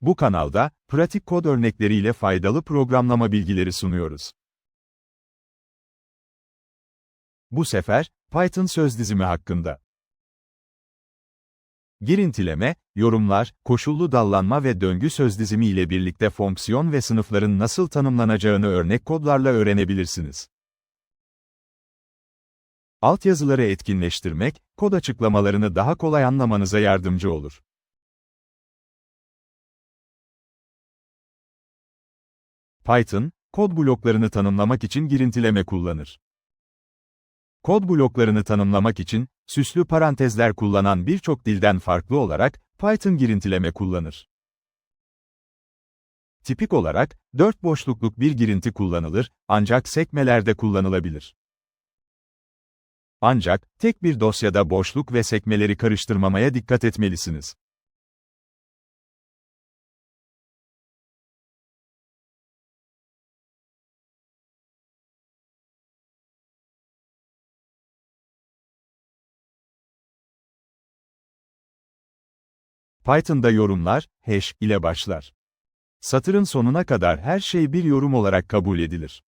Bu kanalda, pratik kod örnekleriyle faydalı programlama bilgileri sunuyoruz. Bu sefer, Python söz dizimi hakkında. Girintileme, yorumlar, koşullu dallanma ve döngü söz dizimi ile birlikte fonksiyon ve sınıfların nasıl tanımlanacağını örnek kodlarla öğrenebilirsiniz. Altyazıları etkinleştirmek, kod açıklamalarını daha kolay anlamanıza yardımcı olur. Python, kod bloklarını tanımlamak için girintileme kullanır. Kod bloklarını tanımlamak için, süslü parantezler kullanan birçok dilden farklı olarak, Python girintileme kullanır. Tipik olarak, dört boşlukluk bir girinti kullanılır, ancak sekmelerde kullanılabilir. Ancak, tek bir dosyada boşluk ve sekmeleri karıştırmamaya dikkat etmelisiniz. Python'da yorumlar, hash ile başlar. Satırın sonuna kadar her şey bir yorum olarak kabul edilir.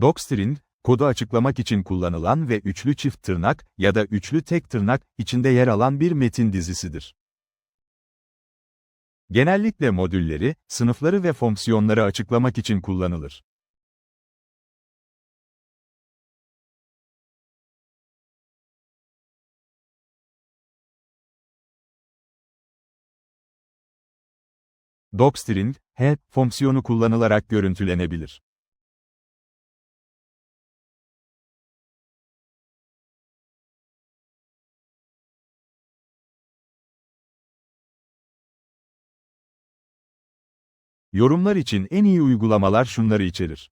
Docstring, kodu açıklamak için kullanılan ve üçlü çift tırnak ya da üçlü tek tırnak içinde yer alan bir metin dizisidir. Genellikle modülleri, sınıfları ve fonksiyonları açıklamak için kullanılır. Docstring, help fonksiyonu kullanılarak görüntülenebilir. Yorumlar için en iyi uygulamalar şunları içerir.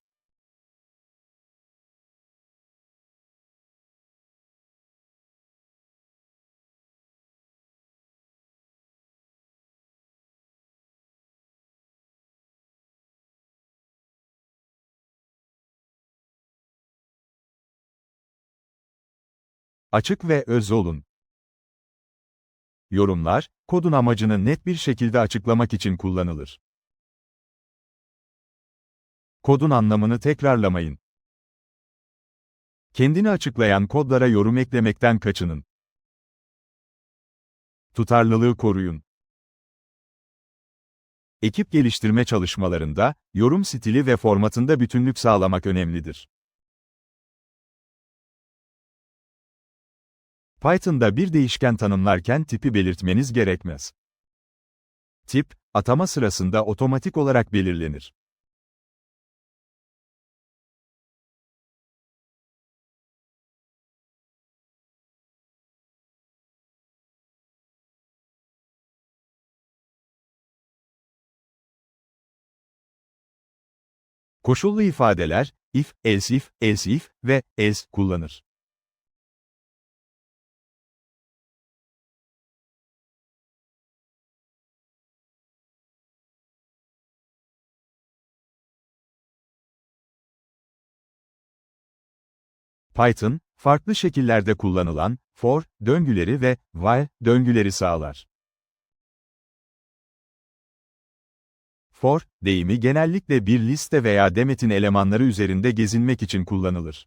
Açık ve öz olun. Yorumlar, kodun amacını net bir şekilde açıklamak için kullanılır. Kodun anlamını tekrarlamayın. Kendini açıklayan kodlara yorum eklemekten kaçının. Tutarlılığı koruyun. Ekip geliştirme çalışmalarında, yorum stili ve formatında bütünlük sağlamak önemlidir. Python'da bir değişken tanımlarken tipi belirtmeniz gerekmez. Tip, atama sırasında otomatik olarak belirlenir. Koşullu ifadeler, if, else if, else if ve else kullanır. Python, farklı şekillerde kullanılan for döngüleri ve while döngüleri sağlar. For, deyimi genellikle bir liste veya demetin elemanları üzerinde gezinmek için kullanılır.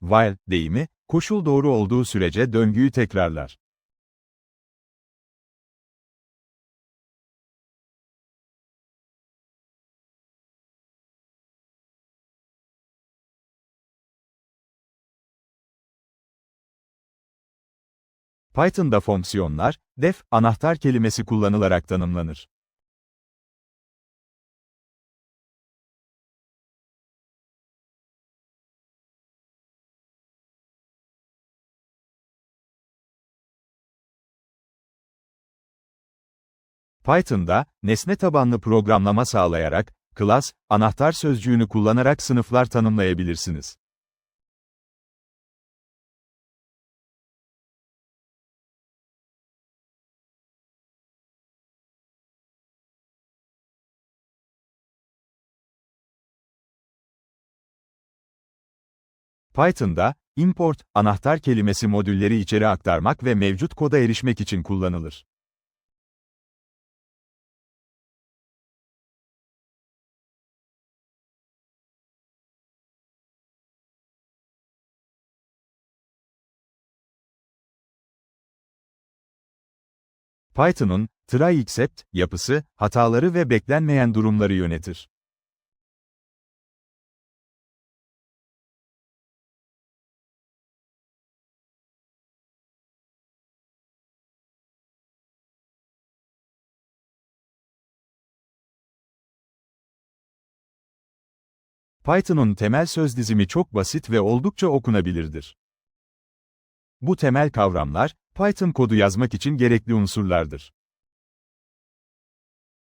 While, deyimi, koşul doğru olduğu sürece döngüyü tekrarlar. Python'da fonksiyonlar, def, anahtar kelimesi kullanılarak tanımlanır. Python'da, nesne tabanlı programlama sağlayarak, class, anahtar sözcüğünü kullanarak sınıflar tanımlayabilirsiniz. Python'da, import, anahtar kelimesi modülleri içeri aktarmak ve mevcut koda erişmek için kullanılır. Python'un try except yapısı, hataları ve beklenmeyen durumları yönetir. Python'un temel söz dizimi çok basit ve oldukça okunabilirdir. Bu temel kavramlar, Python kodu yazmak için gerekli unsurlardır.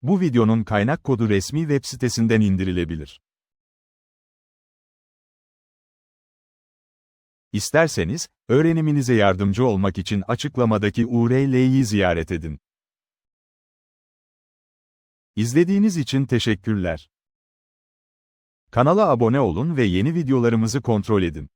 Bu videonun kaynak kodu resmi web sitesinden indirilebilir. İsterseniz, öğreniminize yardımcı olmak için açıklamadaki URL'yi ziyaret edin. İzlediğiniz için teşekkürler. Kanala abone olun ve yeni videolarımızı kontrol edin.